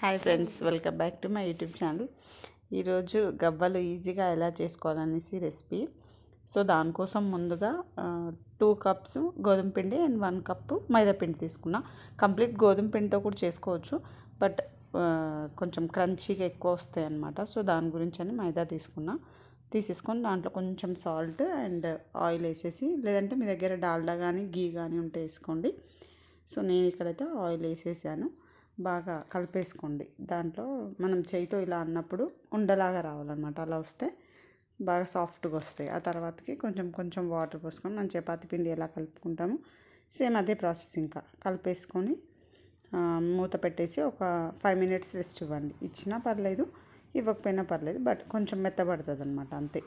Hi friends welcome back to my YouTube channel. ఈరోజు గవ్వలు ఈజీగా ఎలా చేసుకోవాలనేసి రెసిపీ. సో దానికోసం ముందుగా టూ కప్స్ గోధుమ పిండి అండ్ వన్ కప్పు మైదా పిండి తీసుకున్నా. కంప్లీట్ గోధుమ పిండితో కూడా చేసుకోవచ్చు. బట్ కొంచెం క్రంచీగా ఎక్కువ వస్తాయి అన్నమాట. సో దాని గురించి అని మైదా తీసుకున్నా. తీసేసుకొని దాంట్లో కొంచెం సాల్ట్ అండ్ ఆయిల్ వేసేసి లేదంటే మీ దగ్గర డాల్డా కానీ గీ కానీ ఉంటే వేసుకోండి. సో నేను ఇక్కడైతే ఆయిల్ వేసేసాను. బాగా కలిపేసుకోండి. దాంట్లో మనం చేయితో ఇలా అన్నప్పుడు ఉండలాగా రావాలన్నమాట. అలా వస్తే బాగా సాఫ్ట్గా వస్తాయి. ఆ తర్వాతకి కొంచెం కొంచెం వాటర్ పోసుకొని మనం చపాతి పిండి ఎలా కలుపుకుంటామో సేమ్ అదే ప్రాసెస్ ఇంకా. కలిపేసుకొని మూత పెట్టేసి ఒక ఫైవ్ మినిట్స్ రెస్ట్ ఇవ్వండి. ఇచ్చినా పర్లేదు ఇవ్వకపోయినా పర్లేదు బట్ కొంచెం మెత్తబడుతుంది అనమాట అంతే.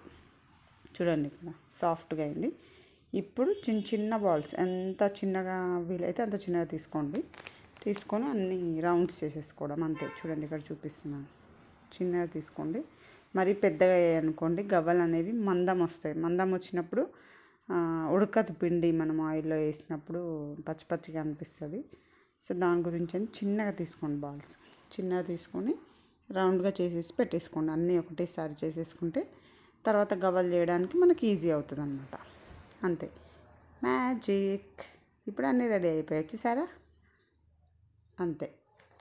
చూడండి ఇక్కడ సాఫ్ట్గా అయింది. ఇప్పుడు చిన్న చిన్న బాల్స్ ఎంత చిన్నగా వీలైతే అంత చిన్నగా తీసుకోండి. తీసుకొని అన్ని రౌండ్స్ చేసేసుకోవడం అంతే. చూడండి ఇక్కడ చూపిస్తున్నాను. చిన్నగా తీసుకోండి. మరీ పెద్దగా అనుకోండి గవ్వలు అనేవి మందం వస్తాయి. మందం వచ్చినప్పుడు ఉడకదు పిండి మనం ఆయిల్లో వేసినప్పుడు పచ్చి పచ్చిగా అనిపిస్తుంది. సో దాని గురించి అని చిన్నగా తీసుకోండి బాల్స్. చిన్నగా తీసుకొని రౌండ్గా చేసేసి పెట్టేసుకోండి. అన్నీ ఒకటేసారి చేసేసుకుంటే తర్వాత గవ్వలు చేయడానికి మనకి ఈజీ అవుతుంది అనమాట అంతే. మ్యాజిక్. ఇప్పుడు అన్నీ రెడీ అయిపోయాయి. వచ్చేసారా అంతే.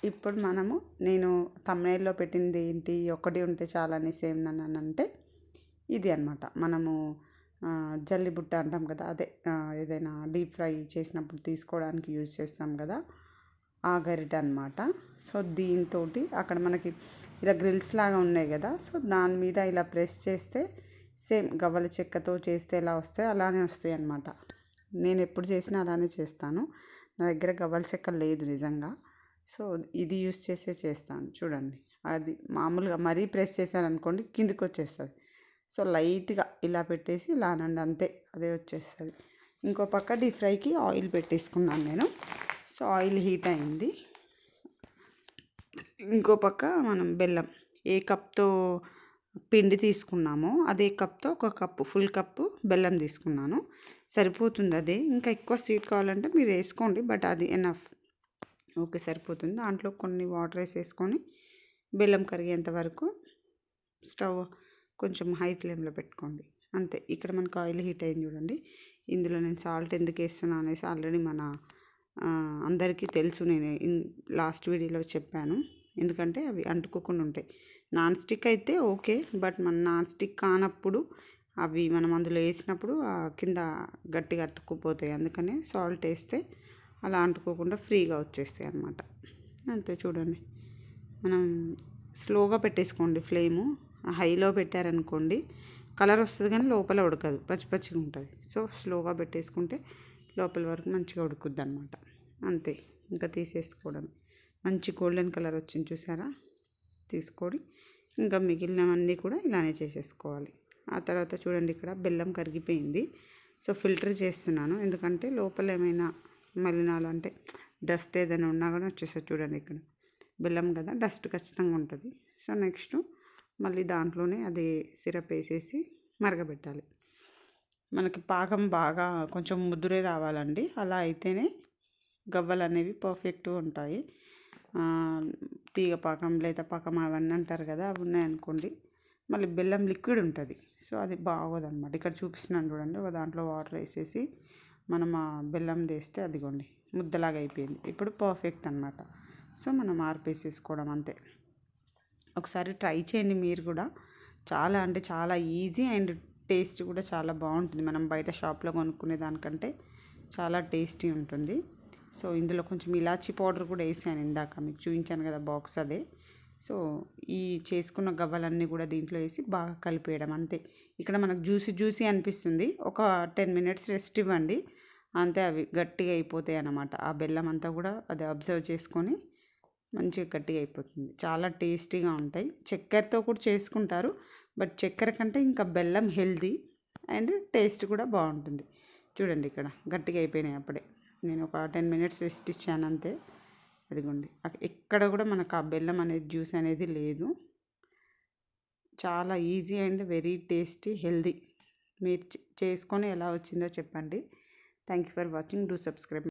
ఇప్పుడు మనము నేను తమిళలో పెట్టింది ఏంటి? ఒకటి ఉంటే చాలని సేమ్ అని అంటే ఇది అనమాట మనము జల్లిబుట్ట అంటాం కదా అదే ఏదైనా డీప్ ఫ్రై చేసినప్పుడు తీసుకోవడానికి యూజ్ చేస్తాం కదా ఆ గరిట అనమాట సో దీంతో అక్కడ మనకి ఇలా గ్రిల్స్ లాగా ఉన్నాయి కదా సో దాని మీద ఇలా ప్రెస్ చేస్తే సేమ్ గవ్వల చెక్కతో చేస్తే ఎలా వస్తాయో అలానే వస్తాయి అనమాట నేను ఎప్పుడు చేసినా అలానే చేస్తాను. నా దగ్గర గవ్వల చెక్క లేదు నిజంగా. సో ఇది యూస్ చేసే చేస్తాను. చూడండి. అది మామూలుగా మరీ ప్రెస్ చేశారనుకోండి కిందికి వచ్చేస్తుంది సో లైట్గా ఇలా పెట్టేసి ఇలా అనండి అంతే అదే వచ్చేస్తుంది. ఇంకో పక్క డీప్ ఫ్రైకి ఆయిల్ పెట్టేసుకున్నాను నేను. సో ఆయిల్ హీట్ అయింది. ఇంకో పక్క మనం బెల్లం ఏ కప్తో పిండి తీసుకున్నామో అదే కప్తో ఒక కప్పు ఫుల్ కప్పు బెల్లం తీసుకున్నాను. సరిపోతుంది అదే. ఇంకా ఎక్కువ స్వీట్ కావాలంటే మీరు వేసుకోండి బట్ అది ఎనఫ్. ఓకే సరిపోతుంది. దాంట్లో కొన్ని వాటర్ వేసేసుకొని బెల్లం కరిగేంత వరకు స్టవ్ కొంచెం హై ఫ్లేమ్లో పెట్టుకోండి. అంతే. ఇక్కడ మనకు ఆయిల్ హీట్ అయింది చూడండి. ఇందులో నేను సాల్ట్ ఎందుకు వేస్తున్నా అనేసి ఆల్రెడీ మన అందరికీ తెలుసు. నేను లాస్ట్ వీడియోలో చెప్పాను. ఎందుకంటే అవి అంటుకోకుండా ఉంటాయి. నాన్ స్టిక్ అయితే ఓకే. బట్ మన నాన్ స్టిక్ కానప్పుడు అవి మనం అందులో వేసినప్పుడు కింద గట్టిగా అతుక్కుపోతాయి. అందుకనే సాల్ట్ వేస్తే అలా అంటుకోకుండా ఫ్రీగా వచ్చేస్తాయి అనమాట అంతే చూడండి. మనం స్లోగా పెట్టేసుకోండి ఫ్లేము. హైలో పెట్టారనుకోండి కలర్ వస్తుంది కానీ లోపల ఉడకదు. పచ్చి పచ్చిగా ఉంటుంది. సో స్లోగా పెట్టేసుకుంటే లోపల వరకు మంచిగా ఉడుకుద్ది అనమాట అంతే. ఇంకా తీసేసుకోవడం. మంచి గోల్డెన్ కలర్ వచ్చింది చూసారా? తీసుకొని ఇంకా మిగిలినవన్నీ కూడా ఇలానే చేసేసుకోవాలి. ఆ తర్వాత చూడండి ఇక్కడ బెల్లం కరిగిపోయింది. సో ఫిల్టర్ చేస్తున్నాను. ఎందుకంటే లోపల ఏమైనా మలినాలు అంటే డస్ట్ ఏదైనా ఉన్నా కూడా వచ్చేసరి చూడండి ఇక్కడ. బెల్లం కదా డస్ట్ ఖచ్చితంగా ఉంటుంది. సో నెక్స్ట్ మళ్ళీ దాంట్లోనే అది సిరప్ వేసేసి మరగబెట్టాలి. మనకి పాకం బాగా కొంచెం ముదురే రావాలండి. అలా అయితేనే గవ్వలు అనేవి పర్ఫెక్ట్గా ఉంటాయి. తీగ పాకం లేత పాకం అవన్నీ అంటారు కదా అవి ఉన్నాయనుకోండి మళ్ళీ బెల్లం లిక్విడ్ ఉంటుంది. సో అది బాగోదన్నమాట. ఇక్కడ చూపిస్తున్నాను చూడండి. ఒక దాంట్లో వాటర్ వేసేసి మనం బెల్లం వేస్తే అదిగోండి ముద్దలాగా అయిపోయింది. ఇప్పుడు పర్ఫెక్ట్ అనమాట సో మనం ఆర్పేసేసుకోవడం అంతే. ఒకసారి ట్రై చేయండి మీరు కూడా. చాలా అంటే చాలా ఈజీ అండ్ టేస్ట్ కూడా చాలా బాగుంటుంది. మనం బయట షాప్లో కొనుక్కునే దానికంటే చాలా టేస్టీ ఉంటుంది. సో ఇందులో కొంచెం ఇలాచీ పౌడర్ కూడా వేసాను ఇందాక మీకు చూపించాను కదా బాక్స్ అదే. సో ఈ చేసుకున్న గవ్వలన్నీ కూడా దీంట్లో వేసి బాగా కలిపేయడం అంతే. ఇక్కడ మనకు జ్యూసీ జ్యూసీ అనిపిస్తుంది. ఒక టెన్ మినిట్స్ రెస్ట్ ఇవ్వండి. అంతే అవి గట్టిగా అయిపోతాయి అన్నమాట. ఆ బెల్లం అంతా కూడా అది అబ్జర్వ్ చేసుకొని మంచిగా గట్టిగా అయిపోతుంది. చాలా టేస్టీగా ఉంటాయి. చక్కెరతో కూడా చేసుకుంటారు. బట్ చక్కెర కంటే ఇంకా బెల్లం హెల్దీ అండ్ టేస్ట్ కూడా బాగుంటుంది. చూడండి ఇక్కడ గట్టిగా అయిపోయినాయి అప్పుడే. నేను ఒక టెన్ మినిట్స్ రెస్ట్ ఇచ్చాను అంతే. అదిగోండి. ఎక్కడ కూడా మనకు ఆ బెల్లం అనేది జ్యూస్ అనేది లేదు. చాలా easy and very tasty healthy మీరు చేసుకొని ఎలా వచ్చిందో చెప్పండి. Thank you for watching. Do subscribe.